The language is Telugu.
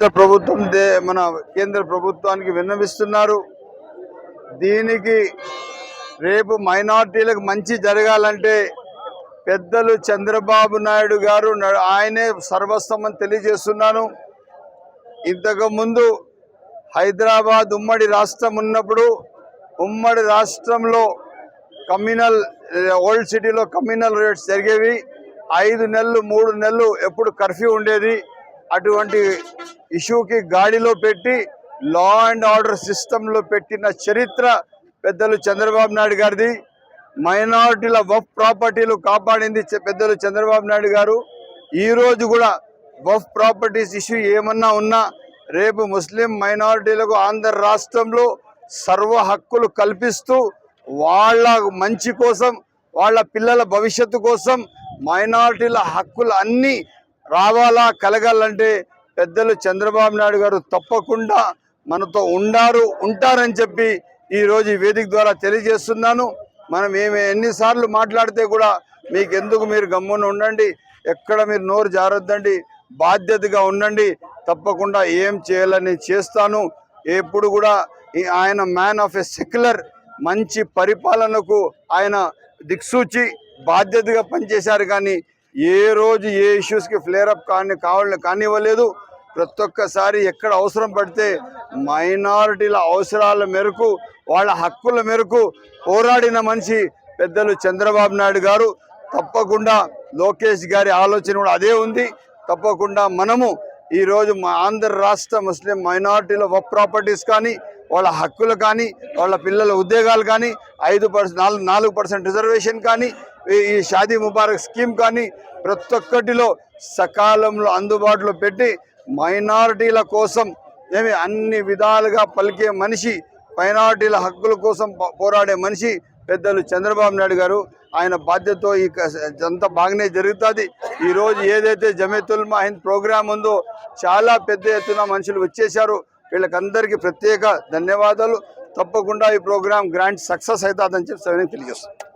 రాష్ట్ర ప్రభుత్వం దే- మన కేంద్ర ప్రభుత్వానికి విన్నవిస్తున్నారు. దీనికి రేపు మైనార్టీలకు మంచి జరగాలంటే పెద్దలు చంద్రబాబు నాయుడు గారు ఆయనే సర్వస్వమని తెలియజేస్తున్నాను. ఇంతకుముందు హైదరాబాద్ ఉమ్మడి రాష్ట్రం ఉన్నప్పుడు ఉమ్మడి రాష్ట్రంలో కమ్యూనల్ ఓల్డ్ సిటీలో కమ్యూనల్ రేట్స్ జరిగేవి. ఐదు నెలలు మూడు నెలలు ఎప్పుడు కర్ఫ్యూ ఉండేది. అటువంటి ఇష్యూకి గాడిలో పెట్టి లా అండ్ ఆర్డర్ సిస్టంలో పెట్టిన చరిత్ర పెద్దలు చంద్రబాబు నాయుడు గారిది. మైనారిటీల వఫ్ ప్రాపర్టీలు కాపాడింది పెద్దలు చంద్రబాబు నాయుడు గారు. ఈరోజు కూడా వఫ్ ప్రాపర్టీస్ ఇష్యూ ఏమన్నా ఉన్నా రేపు ముస్లిం మైనారిటీలకు ఆంధ్ర రాష్ట్రంలో సర్వ హక్కులు కల్పిస్తూ వాళ్ళ మంచి కోసం వాళ్ళ పిల్లల భవిష్యత్తు కోసం మైనారిటీల హక్కులు అన్నీ రావాలా కలగాలంటే పెద్దలు చంద్రబాబు నాయుడు గారు తప్పకుండా మనతో ఉండారు ఉంటారని చెప్పి ఈరోజు ఈ వేదిక ద్వారా తెలియజేస్తున్నాను. మనం ఏమి ఎన్నిసార్లు మాట్లాడితే కూడా మీకు ఎందుకు మీరు గమ్మున ఉండండి ఎక్కడ మీరు నోరు జారొద్దండి బాధ్యతగా ఉండండి తప్పకుండా ఏం చేయాలని చేస్తాను. ఎప్పుడు కూడా ఈ- ఆయన మ్యాన్ ఆఫ్ ఎ సెక్యులర్ మంచి పరిపాలనకు ఆయన దిక్సూచి బాధ్యతగా పనిచేశారు కానీ ఏ రోజు ఏ ఇష్యూస్కి ఫ్లేర్ అప్ కానీ కావాలని కానివ్వలేదు. ప్రతి ఒక్కసారి ఎక్కడ అవసరం పడితే మైనారిటీల అవసరాల మేరకు వాళ్ళ హక్కుల మేరకు పోరాడిన మనిషి పెద్దలు చంద్రబాబు నాయుడు గారు. తప్పకుండా లోకేష్ గారి ఆలోచన కూడా అదే ఉంది. తప్పకుండా మనము ఈరోజు మా ఆంధ్ర రాష్ట్ర ముస్లిం మైనారిటీల వర్క్ ప్రాపర్టీస్ కానీ వాళ్ళ హక్కులు కానీ వాళ్ళ పిల్లల ఉద్యోగాలు కానీ ఐదు పర్సెంట్ నాలుగు నాలుగు పర్సెంట్ రిజర్వేషన్ కానీ ఈ షాదీ ముబారక్ స్కీమ్ కానీ ప్రతి ఒక్కటిలో సకాలంలో అందుబాటులో పెట్టి మైనారిటీల కోసం ఏమి అన్ని విధాలుగా పలికే మనిషి మైనారిటీల హక్కుల కోసం పోరాడే మనిషి పెద్దలు చంద్రబాబు నాయుడు గారు. ఆయన బాధ్యతతో ఈ అంతా బాగానే జరుగుతుంది. ఈరోజు ఏదైతే జమేతుల్ ఆయన ప్రోగ్రాం ఉందో చాలా పెద్ద ఎత్తున మనుషులు వచ్చేశారు. వీళ్ళకందరికీ ప్రత్యేక ధన్యవాదాలు. తప్పకుండా ఈ ప్రోగ్రాం గ్రాండ్ సక్సెస్ అవుతుందని చెప్పి సవినయంగా తెలియజేస్తాను